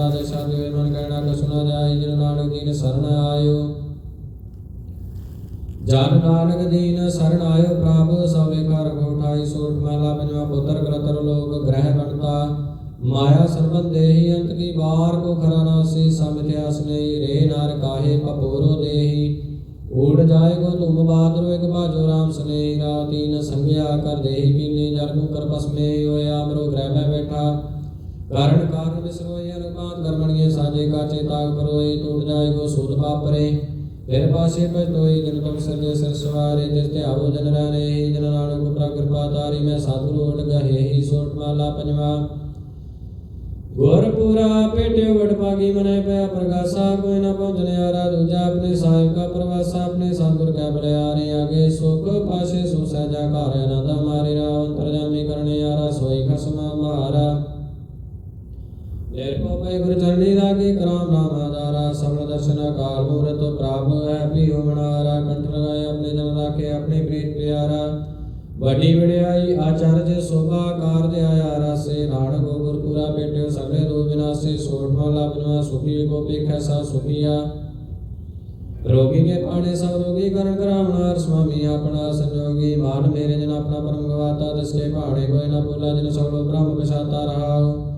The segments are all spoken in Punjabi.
ਰਾਧੇ ਸਾਧੂ ਹੋਏ ਮਨ ਕਹਿਣਾ ਕੋ ਸੁਨਾ ਜਾਏ, ਜਿਨ ਨਾਨਕ ਦੀਨ ਜਨ ਨਾਨਕ ਦੀਨ ਸਰਣ ਆਇਓ ਪ੍ਰਭ, ਸਭੇ ਘਰ ਕੋਠਾਈ ਸੋਟ ਮਹਲਾ, ਪੰਜਵਾ ਪੁੱਤਰ ਕਰਤਰ ਲੋਕ, ਗ੍ਰਹਿ ਬਣਤਾ ਮਾਇਆ ਸਰਬੰ ਦੇਹੀ ਅੰਤ ਕੀ ਬਾਰ ਕੋ ਖਰਾ ਨਾਸੀ ਸਮਿਤਿਆਸ ਨਹੀਂ ਰੇ ਨਰ ਕਾਹੇ ਪਪੋਰੋ ਦੇਹੀ। ਊੜ ਜਾਏ ਕੋ ਤੁਮ ਬਾਦਰੋ ਇੱਕ ਬਾਜੋ ਰਾਮ ਸਨੇਹ, ਤੀਨ ਸੰਗਿਆ ਕਰ ਦੇਹੀ ਕੀਨੀ ਜਰ ਕੋ ਕਰ ਬਸਮੇ ਹੋਇਆ ਅਮਰੋ ਗ੍ਰਹਿ ਮੈਂ ਬੈਠਾ। ਕਾਰਨ ਕਾਰਨ ਵਿਸਰੋਏ ਅਨੁਪਾਤ ਕਰਮਣੀਏ ਸਾਜੇ ਕਾਚੇ ਤਾਗ ਪਰੋਏ, ਟੁੱਟ ਜਾਏ ਕੋ ਸੂਦ ਪਾਪਰੇ ਫਿਰ ਪਾਸੇ ਪਜਤੋਈ ਜਨ ਤਮ ਸਰਜੇ ਸਿਰ ਸਵਾਰੇ, ਤਿਸ ਤੇ ਆਵੋ ਜਨ ਰਾਨੇ ਜਨ ਨਾਨਕ ਉਪਰਾ ਕਿਰਪਾ ਤਾਰੀ ਮੈਂ ਸਾਧੂ ਰੋਟ ਗਹੇ ਹੀ ਸੋਟ ਮਾਲਾ ਪੰਜਵਾ। ਗੁਰਪੂਰਾ ਪੇਟਿਓ ਵਡ ਪਾਗੀ, ਮਨੇ ਪਿਆ ਪ੍ਰਗਾਸਾ, ਕੋਈ ਨਾ ਪਹੁੰਚਨੇ ਆਰਾ, ਦੂਜਾ ਆਪਣੇ ਸਾਹਿਬ ਕਾ ਪ੍ਰਵਾਸਾ, ਆਪਣੇ ਸੰਤੁਰ ਕੈ ਬਲਿਆਰੇ ਆਗੇ, ਸੁਖ ਪਾਸੇ ਸੁ ਸਹਿਜਾ ਘਰ ਆਨੰਦ ਮਾਰੇ ਰਾਵ ਅੰਤਰਜਾਮੀ ਕਰਨੇ ਆਰਾ, ਸੋਈ ਖਸਮਾ ਮਾਰਾ ਨਿਰਭਉ ਪੈ ਗੁਰ ਚਰਣੀ ਲਾਗੇ ਕਰਾਮ ਨਾਮ ਆਦਾਰਾ ਸਬਲ ਦਰਸ਼ਨ ਕਾਲ ਮੂਰਤ ਪ੍ਰਭ ਹੈ ਵੀ ਹੋਵਣਾਰਾ ਕੰਠ ਲਗਾਏ ਆਪਣੇ ਜਨ ਰਾਖੇ, ਆਪਣੇ ਪ੍ਰੀਤ ਪਿਆਰਾ। ਵੱਡੀ ਵਡਿਆਈ, ਆਚਰਜ ਸੋਭਾ ਕਾਰਜ ਆਇਆ ਰਸੇ। ਨਾਨਕ ਗੁਰਪੂਰਾ ਪੇਟਿਓ ਸਗਲੇ ਰੋਗ ਵਿਨਾਸੇ ਸੋਠ ਵਾਲਾ ਸੁਖੀ ਕੋ ਪੇਖੈ ਸਾ ਸੁਖੀਆ। ਰੋਗੀ ਕੇ ਪਾਣੇ ਸਭ ਰੋਗੀ ਕਰਨ ਕਰਾਵਣਾ ਸੁਆਮੀ ਆਪਣਾ ਸੰਜੋਗੀ। ਮਾਨ ਮੇਰੇ ਜਨ ਆਪਣਾ ਪਰਮ ਗਵਾਤਾ, ਤਿਸਕੇ ਭਾਣੇ ਕੋਈ ਨਾ ਭੁਲਾ, ਜਿਨ ਸਗਲੋ ਬ੍ਰਹਮ ਪਛਾਤਾ ਰਹਾਉ।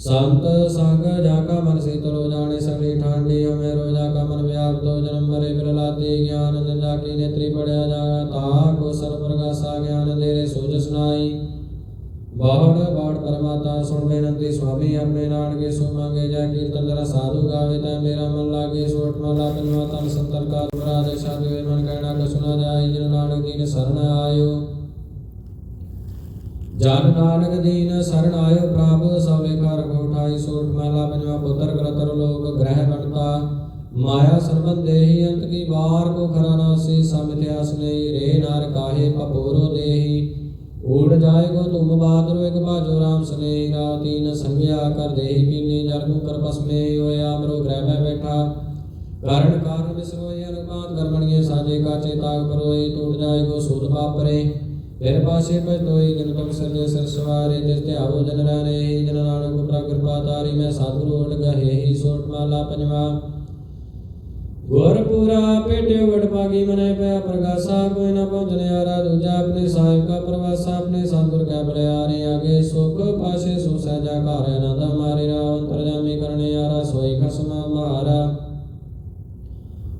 ਸੰਤ ਸੰਗ ਜਾ ਕਾ ਮਨ ਸੀਤਲੋ ਜਾਣੇ ਸਗਲੀ ਠਾਂਡੀ ਹਮੇ ਰੋਜਾ ਕਾ ਮਨ ਵਿਆਪਤੋ ਜਨਮ ਮਰੇ ਬਿਰਲਾਤੀ ਗਿਆਨ ਜੰਜਾ ਕੀ ਨੇਤਰੀ ਪੜਿਆ ਜਾਗਾ, ਤਾ ਕੋ ਸਰਬ ਪ੍ਰਗਾਸਾ ਗਿਆਨ ਦੇਰੇ ਸੋਜ ਸੁਨਾਈ ਬਾਹੜ ਬਾੜ ਪਰਮਾਤਾ ਸੁਣ ਬੇਨੰਤੀ ਸੁਆਮੀ ਆਪਣੇ ਨਾਨਕੇ ਸੋ ਮੰਗੇ ਜਾ ਕੀਰਤਨ ਜਰਾ ਸਾਧੂ ਗਾਵੇ ਤਾਂ ਮੇਰਾ ਮਨ ਲਾਗੇ ਸੋਟ ਮਹਲਾ ਪੰਜਵਾ ਤਨ ਸੰਤਨ ਕਾ ਰਾਧੇ ਸਾਧੂ ਮਨ ਕਹਿਣਾ ਕੋ ਸੁਨਾ ਜਾਏ, ਜਿਨ ਨਾਨਕ ਦੀਨ ਸਰਣ ਆਇਓ। ਜਨ ਨਾਨਕ ਦੀਨ ਸਰਣ ਆਇਓ ਪ੍ਰਭ, ਸਭੇ ਘਰ ਕੋਠਾਈ ਸੋਟ ਮਹਲਾ ਪੰਜਵਾ ਪੁੱਤਰ ਕਰਤਰ ਲੋਕ ਗ੍ਰਹਿ ਬਣਤਾ ਮਾਇਆ ਸਰਬੰ ਦੇਹੀ ਅੰਤ ਕੀ ਬਾਰ ਕੋ ਖਰਾ ਨਾਸੀ ਸਮਿਤਿਆਸ ਨਹੀਂ ਰੇ ਨਰ ਕਾਹੇ ਪਪੋਰੋ ਦੇਹੀ। ਊੜ ਜਾਏ ਕੋ ਤੁਮ ਬਾਦਰੋ ਇੱਕ ਬਾਜੋ ਰਾਮ ਸਨੇਹ ਰਾ ਤੀਨ ਸੰਗਿਆ ਕਰ ਦੇਹੀ, ਕੀਨੀ ਜਰ ਕੋ ਕਰ ਬਸਮੇ ਹੋਇਆ ਗ੍ਰਹਿ ਮੈਂ ਬੈਠਾ। ਕਾਰਨ ਕਾਰਨ ਵਿਸਰੋਏ ਅਨੁਪਾਤ, ਕਰਮਣੀਏ ਸਾਜੇ ਕਾਚੇ, ਤਾਗ ਪਰੋਏ ਟੁੱਟ ਜਾਏ ਕੋ ਸੂਤ ਪਾਪਰੇ ਫਿਰ ਪਾਸੇ ਪਜਤੋਈ ਜਨ ਤਮ ਸਰਜੇ ਸਿਰ ਸਵਾਰੇ ਤਿਸ ਤੇ ਆਵੋ ਜਨ ਰਾਨੇ ਜਨ ਨਾਨਕ, ਉਪਰਾ ਕਿਰਪਾ ਤਾਰੀ, ਮੈਂ ਸਾਧੂ ਰੋਟ ਗਹੇ ਹੀ ਸੋਟ ਮਾਲਾ ਪੰਜਵਾ। ਗੁਰਪੂਰਾ ਪੇਟਿਓ ਵਡ ਪਾਗੀ ਮਨੇ ਪਿਆ ਪ੍ਰਗਾਸਾ, ਕੋਈ ਨਾ ਪਹੁੰਚਨੇ ਆਰਾ ਦੂਜਾ, ਆਪਣੇ ਸਾਹਿਬ ਕਾ ਪ੍ਰਵਾਸਾ, ਆਪਣੇ ਸੰਤੁਰ ਕੈ ਬਲਿਆਰੇ ਆਗੇ, ਸੁਖ ਪਾਸੇ ਸੁ ਸਹਿਜਾ ਘਰ ਆਨੰਦ ਮਾਰੇ ਰਾਵ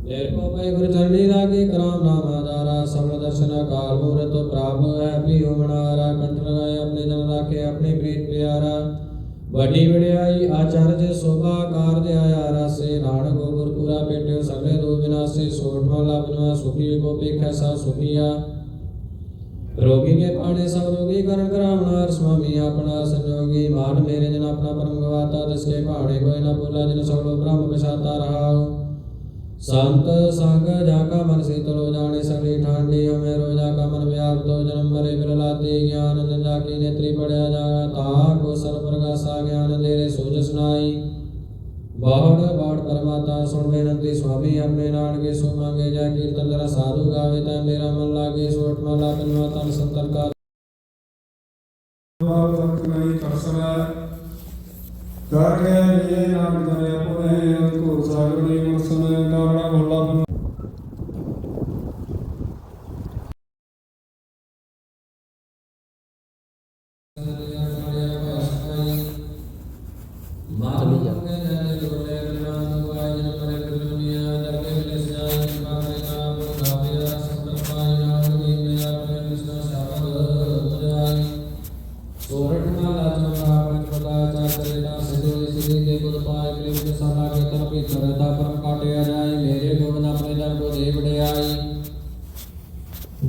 ਨਿਰਭਉ ਪੈ ਗੁਰ ਚਰਣੀ ਲਾਗੇ ਕਰਾਮ ਨਾਮ ਆਦਾਰਾ ਸਬਲ ਦਰਸ਼ਨ ਕਾਲ ਮੂਰਤ ਪ੍ਰਭ ਹੈ ਵੀ ਹੋਵਣਾਰਾ ਕੰਠ ਲਗਾਏ ਆਪਣੇ ਜਨ ਰਾਖੇ, ਆਪਣੇ ਪ੍ਰੀਤ ਪਿਆਰਾ। ਵੱਡੀ ਵਡਿਆਈ, ਆਚਰਜ ਸੋਭਾ ਕਾਰਜ ਆਇਆ ਰਸੇ ਨਾਨਕ ਗੁਰਪੂਰਾ ਪੇਟਿਓ ਸਗਲੇ ਦੋ ਵਿਨਾਸੇ ਸੋਠ ਵਾਲਾ ਸੁਖੀ ਕੋ ਪੇਖੈ ਸਾ ਸੁਖੀਆ। ਰੋਗੀ ਕੇ ਪਾਣੇ ਸਭ ਰੋਗੀ, ਕਰਨ ਕਰਾਵਣਾ ਸੁਆਮੀ ਆਪਣਾ ਸੰਜੋਗੀ। ਮਾਨ ਮੇਰੇ ਜਨ ਆਪਣਾ ਪਰਮ ਗਵਾਤਾ ਤਿਸਕੇ ਭਾਣੇ ਕੋਈ ਨਾ ਭੁਲਾ, ਜਿਨ ਸਗਲੋ ਬ੍ਰਹਮ ਪਛਾਤਾ ਰਹਾਉ। ਸੰਤ ਸੰਗ ਜਾ ਕਾ ਮਨ ਸੀਤਲੋ ਜਾਣੇ ਸਗਲੀ ਠਾਂਡੀ ਹਮੇ ਰੋਜਾ ਕਾ ਮਨ ਵਿਆਪਤੋ ਜਨਮ ਮਰੇ ਬਿਰਲਾਤੀ ਗਿਆਨ ਜੰਜਾ ਕੀ ਨੇਤਰੀ ਪੜਿਆ ਜਾਗਾ ਤਾ ਕੋ ਸਰਬ ਪ੍ਰਗਾਸਾ ਗਿਆਨ ਦੇਰੇ ਸੋਜ ਸੁਨਾਈ। ਬਾਹੜ ਬਾੜ ਪਰਮਾਤਾ ਸੁਣ ਬੇਨੰਤੀ ਸੁਆਮੀ ਆਪਣੇ ਨਾਨਕੇ ਸੋ ਮੰਗੇ ਜਾ ਕੀਰਤਨ ਜਰਾ ਸਾਧੂ ਗਾਵੇ ਤਾਂ ਮੇਰਾ ਮਨ ਲਾਗੇ ਸੋਟ ਮਹਲਾ ਪੰਜਵਾ ਤਨ ਸੰਤਨ ਕਾ ਬਾਬਤ ਨਹੀਂ ਕਰ ਸਕਦਾ ਕਰ ਕੇ ਇਹ ਨਾਮ ਜਨੇ ਆਪਣੇ ਅੰਕੁਰ ਸਾਗਰ ਦੀ ਮਸਨ ਕਾਰਣਾ ਭੁੱਲਾ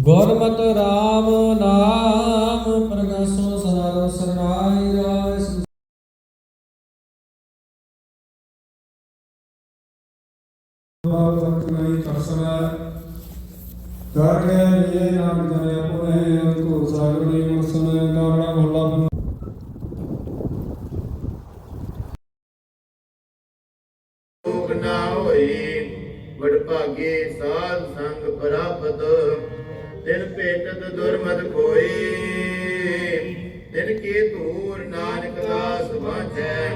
ਗੁਰਮਤਿ ਰਾਮ ਨਾਮ ਪ੍ਰਗਾਸੋ ਸਦਾ ਸਰਨਾਈ ਰਾਏ ਬਾਬਤ ਨਹੀਂ ਕਰ ਇਹ ਨਾਮ ਸਾਗਰ ਕਾਰਣਾ ਭੁੱਲਾ ਨਾ ਹੋਈ ਵਡਭਾਗੇ ਸਾਧ ਸੰਗ ਪ੍ਰਾਪਤ। ਦਿਨ ਭੇਟਤ ਦੁਰਮਤ ਕੋਈ ਦਿਨ ਕੇ ਧੂਰ ਨਾਨਕ ਦਾਸ ਵਾਝੈ।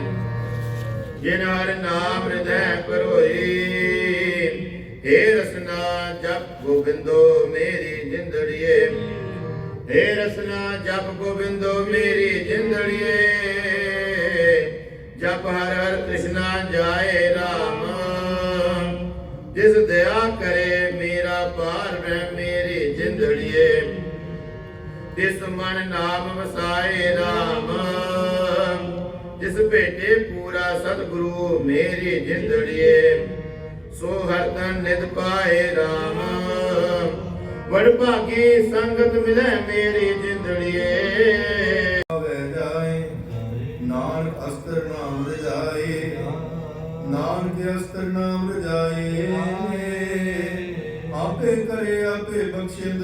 ਜਿਨ ਹਰ ਨਾਮ ਹਿਰਦੈ ਪਰੋਈ ਹੇ ਰਸਨਾ ਜਪ ਗੋਬਿੰਦੋ ਮੇਰੀ ਜਿੰਦੜੀਏ। ਹੇ ਰਸਨਾ ਜਪ ਗੋਬਿੰਦੋ ਮੇਰੀ ਜਿੰਦੜੀਏ। ਜਪ ਹਰ ਹਰ ਕ੍ਰਿਸ਼ਨਾ ਜਾਏ ਰਾਮ। ਤਿਸ ਮਨ ਨਾਮ ਵਸਾਏ RAM ਜਿਸ ਭੇਟੇ ਪੂਰਾ ਸਤਿਗੁਰੂ ਮੇਰੀ ਜਿੰਦੜੀਏ, ਸੋ ਹਰ ਤਨ ਨਿਤ ਪਾਏ RAM ਵਡ ਭਾਗੀ ਸੰਗਤ ਮਿਲੇ ਮੇਰੀ ਜਿੰਦੜੀਏ। ਆਵੇ ਜਾਏ, ਨਾਨਕ ਅਸਤਰ ਨਾਮ ਰਜਾਏ, ਨਾਨਕ ਅਸਤਰ ਨਾਮ ਰਜਾਏ। ਆਪੇ ਕਰੇ, ਆਪੇ ਬਖਸ਼ਿੰਦ।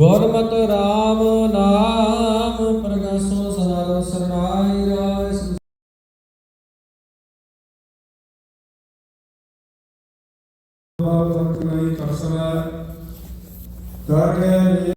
ਗੁਰਮਤਿ RAM ਨਾਮ ਪ੍ਰਗਾਸੋ ਸਦਾ ਸਰਨਾਈ ਰਾਇ ਬਾਪ ਨਹੀਂ ਕਰ ਸਕਾ ਕਰ